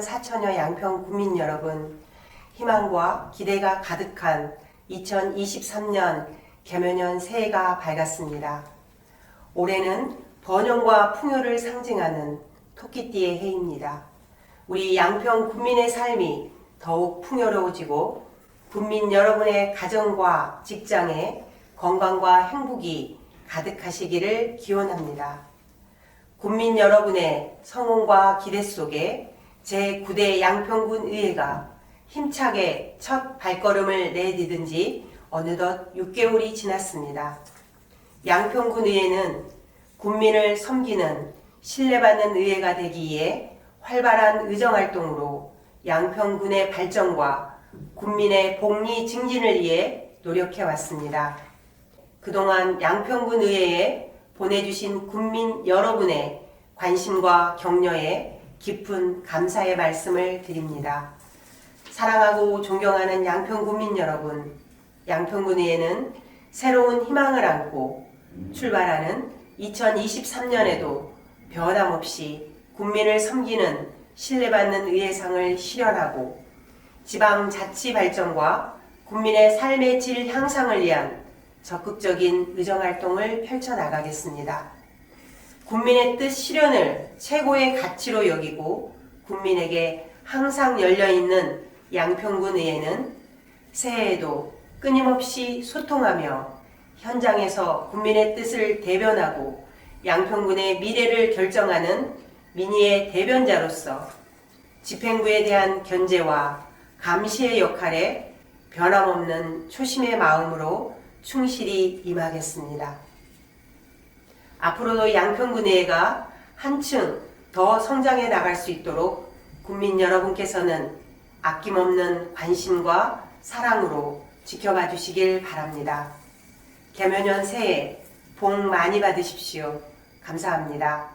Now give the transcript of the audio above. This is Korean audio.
4천여 양평 국민 여러분, 희망과 기대가 가득한 2023년 개묘년 새해가 밝았습니다. 올해는 번영과 풍요를 상징하는 토끼띠의 해입니다. 우리 양평 국민의 삶이 더욱 풍요로워지고 국민 여러분의 가정과 직장에 건강과 행복이 가득하시기를 기원합니다. 국민 여러분의 성원과 기대 속에 제9대 양평군 의회가 힘차게 첫 발걸음을 내디딘 지 어느덧 6개월이 지났습니다. 양평군 의회는 국민을 섬기는 신뢰받는 의회가 되기 위해 활발한 의정활동으로 양평군의 발전과 국민의 복리 증진을 위해 노력해왔습니다. 그동안 양평군 의회에 보내주신 국민 여러분의 관심과 격려에 깊은 감사의 말씀을 드립니다. 사랑하고 존경하는 양평군민 여러분, 양평군의회는 새로운 희망을 안고 출발하는 2023년에도 변함없이 국민을 섬기는 신뢰받는 의회상을 실현하고 지방자치 발전과 국민의 삶의 질 향상을 위한 적극적인 의정 활동을 펼쳐 나가겠습니다. 국민의 뜻 실현을 최고의 가치로 여기고 국민에게 항상 열려 있는 양평군 의회는 새해에도 끊임없이 소통하며 현장에서 국민의 뜻을 대변하고 양평군의 미래를 결정하는 민의의 대변자로서 집행부에 대한 견제와 감시의 역할에 변함없는 초심의 마음으로 충실히 임하겠습니다. 앞으로도 양평군의회가 한층 더 성장해 나갈 수 있도록 국민 여러분께서는 아낌없는 관심과 사랑으로 지켜봐 주시길 바랍니다. 개묘년 새해 복 많이 받으십시오. 감사합니다.